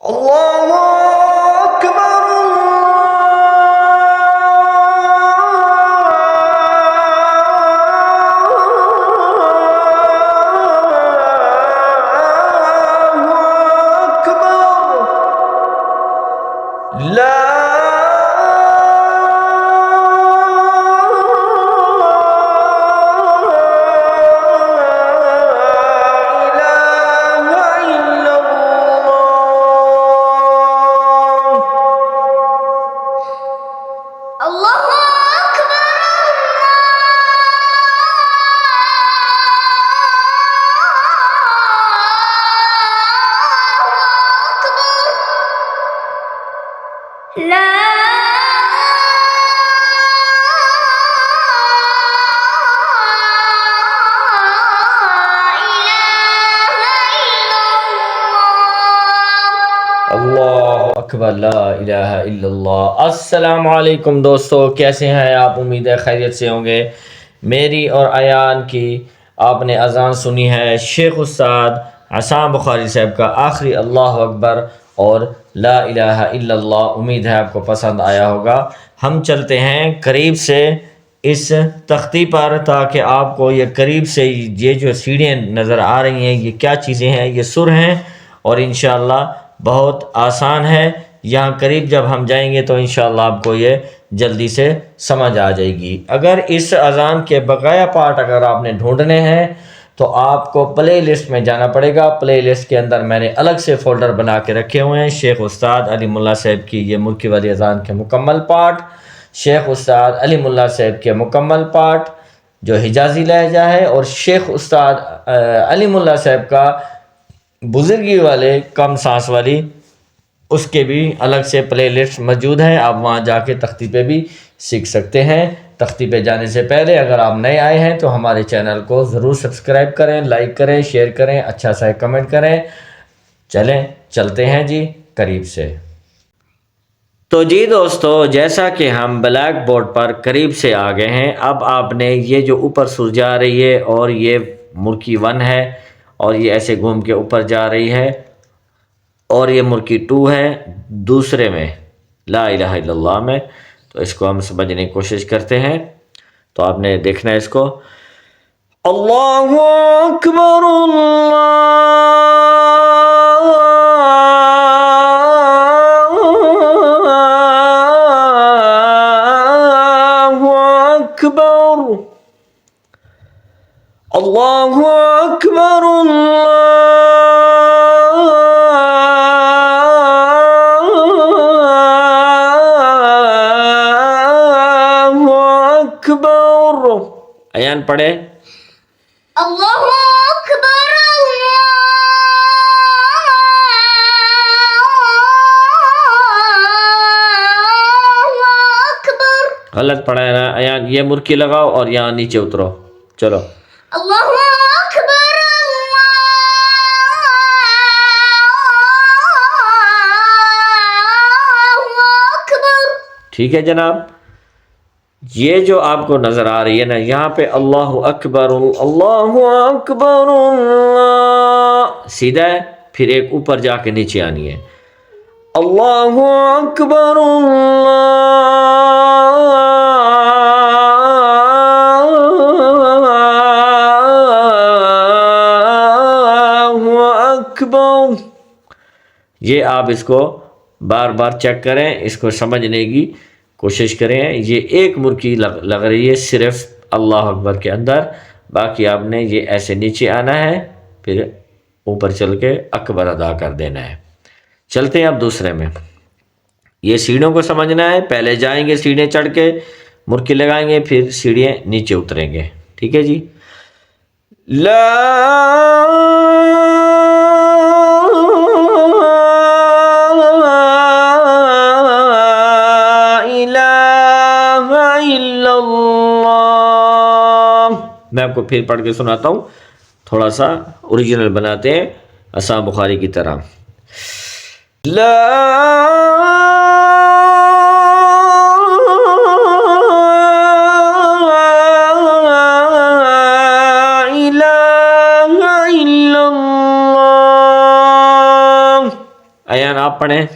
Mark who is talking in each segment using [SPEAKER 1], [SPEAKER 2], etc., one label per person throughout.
[SPEAKER 1] Allahu اکبر، لا الہ الا اللہ۔ السلام علیکم دوستو، کیسے ہیں آپ؟ امید ہے خیریت سے ہوں گے۔ میری اور ایان کی آپ نے اذان سنی ہے شیخ استاد عصام بخاری صاحب کا آخری اللہ اکبر۔ اور لا الہ الا اللہ، امید ہے آپ کو پسند آیا ہوگا۔ ہم چلتے ہیں قریب سے اس تختی پر تاکہ آپ کو یہ قریب سے یہ جو سیڑھیں نظر آ رہی ہیں، یہ کیا چیزیں ہیں؟ یہ سر ہیں اور انشاءاللہ بہت آسان ہے۔ یہاں قریب جب ہم جائیں گے تو انشاءاللہ آپ کو یہ جلدی سے سمجھ آ جائے گی۔ اگر اس اذان کے بقایا پارٹ اگر آپ نے ڈھونڈنے ہیں تو آپ کو پلے لسٹ میں جانا پڑے گا۔ پلے لسٹ کے اندر میں نے الگ سے فولڈر بنا کے رکھے ہوئے ہیں۔ شیخ استاد علی ملا صاحب کی یہ ملکی والی اذان کے مکمل پارٹ، شیخ استاد علی ملا صاحب کے مکمل پارٹ جو حجازی لہجہ ہے اور شیخ استاد علی ملا صاحب کا بزرگی والے کم سانس والی، اس کے بھی الگ سے پلے لسٹ موجود ہیں۔ آپ وہاں جا کے تختی پہ بھی سیکھ سکتے ہیں۔ تختی پہ جانے سے پہلے اگر آپ نئے آئے ہیں تو ہمارے چینل کو ضرور سبسکرائب کریں، لائک کریں، شیئر کریں اچھا سا کمنٹ کریں۔ چلیں، چلتے ہیں جی قریب سے۔ تو جی دوستو، جیسا کہ ہم بلیک بورڈ پر قریب سے آ گئے ہیں، اب آپ نے یہ جو اوپر سر جا رہی ہے اور یہ مرکی ون ہے اور یہ ایسے گھوم کے اوپر جا رہی ہے اور یہ مرکی ٹو ہے دوسرے میں، لا الہ الا اللہ میں۔ تو اس کو ہم سمجھنے کی کوشش کرتے ہیں۔ تو آپ نے دیکھنا ہے اس کو۔ اللہ اکبر، اللہ ایان پڑھے۔
[SPEAKER 2] الله أكبر
[SPEAKER 1] غلط پڑھا ہے نا۔ ایان یہ مرکی لگاؤ اور یہاں نیچے اترو۔ چلو۔
[SPEAKER 2] الله أكبر الله أكبر
[SPEAKER 1] ٹھیک ہے جناب۔ یہ جو آپ کو نظر آ رہی ہے نا، یہاں پہ اللہ اکبر اللہ اکبر، اللہ۔ سیدھا ہے، پھر ایک اوپر جا کے نیچے آنی ہے۔ اللہ اکبر اللہ اکبر۔ یہ آپ اس کو بار بار چیک کریں، اس کو سمجھنے کی کوشش کریں۔ یہ ایک مرکی لگ لگ رہی ہے صرف اللہ اکبر کے اندر۔ باقی آپ نے یہ ایسے نیچے آنا ہے، پھر اوپر چل کے اکبر ادا کر دینا ہے۔ چلتے ہیں اب دوسرے میں۔ یہ سیڑھیوں کو سمجھنا ہے۔ پہلے جائیں گے سیڑھیں چڑھ کے مرکی لگائیں گے، پھر سیڑھیں نیچے اتریں گے۔ ٹھیک ہے جی؟ لا میں آپ کو پھر پڑھ کے سناتا ہوں۔ تھوڑا سا اوریجنل بناتے ہیں۔ اسام بخاری کی طرح۔ لا آپ پڑھیں؟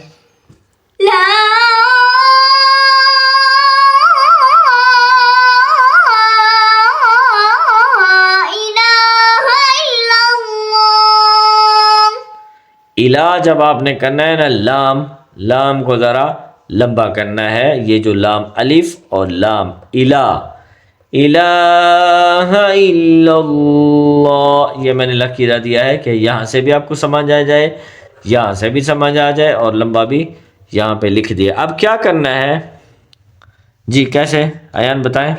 [SPEAKER 2] لا
[SPEAKER 1] الا جب آپ نے کرنا ہے نا لام لام کو ذرا لمبا کرنا ہے، یہ جو لام الف اور لام الا الہ الا اللہ۔ یہ میں نے لکیرہ دیا ہے کہ یہاں سے بھی آپ کو سمجھ آ جائے، یہاں سے بھی سمجھ آ جائے اور لمبا بھی یہاں پہ لکھ دیا۔ اب کیا کرنا ہے؟ جی کیسے؟ ایان بتائیں۔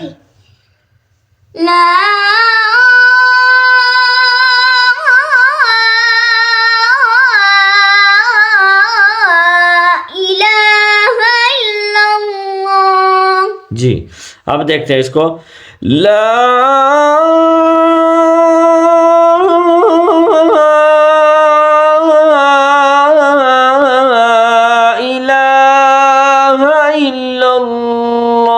[SPEAKER 2] لا
[SPEAKER 1] اب دیکھتے ہیں اس کو۔ لا الہ الا اللہ۔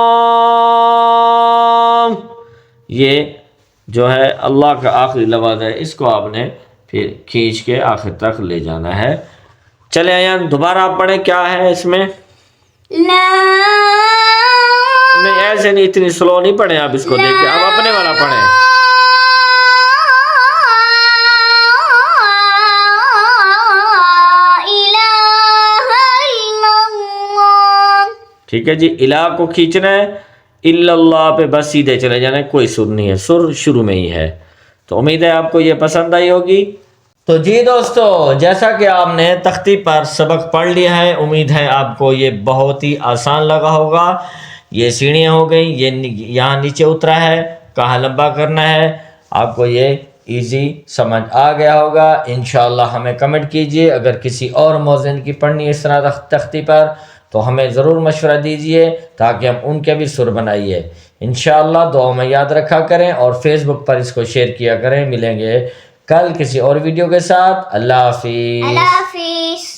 [SPEAKER 1] یہ جو ہے اللہ کا آخری لفظ ہے، اس کو آپ نے پھر کھینچ کے آخر تک لے جانا ہے۔ چلے ایان دوبارہ آپ پڑھیں، کیا ہے اس میں؟
[SPEAKER 2] لا
[SPEAKER 1] نہیں ایسے نہیں، اتنی سلو نہیں پڑھیں آپ اس کو دیکھ کے۔ اب اپنے والا پڑھیں۔ ٹھیک ہے جی الہ کو کھینچنا ہے۔ اللہ پہ بس سیدھے چلے جانا ہے، کوئی سر نہیں ہے۔ سر شروع میں ہی ہے۔ تو امید ہے آپ کو یہ پسند آئی ہوگی۔ تو جی دوستو، جیسا کہ آپ نے تختی پر سبق پڑھ لیا ہے، امید ہے آپ کو یہ بہت ہی آسان لگا ہوگا۔ یہ سیڑھیاں ہو گئی یہ یہاں نیچے اترا ہے، کہاں لمبا کرنا ہے، آپ کو یہ ایزی سمجھ آ گیا ہوگا۔ انشاءاللہ ہمیں کمنٹ کیجیے، اگر کسی اور موزن کی پڑھنی ہے اس طرح تختی پر، تو ہمیں ضرور مشورہ دیجیے تاکہ ہم ان کے بھی سر بنائیے۔ انشاءاللہ دعا میں یاد رکھا کریں اور فیس بک پر اس کو شیئر کیا کریں۔ ملیں گے کل کسی اور ویڈیو کے ساتھ۔ اللہ حافظ۔
[SPEAKER 2] اللہ حافظ۔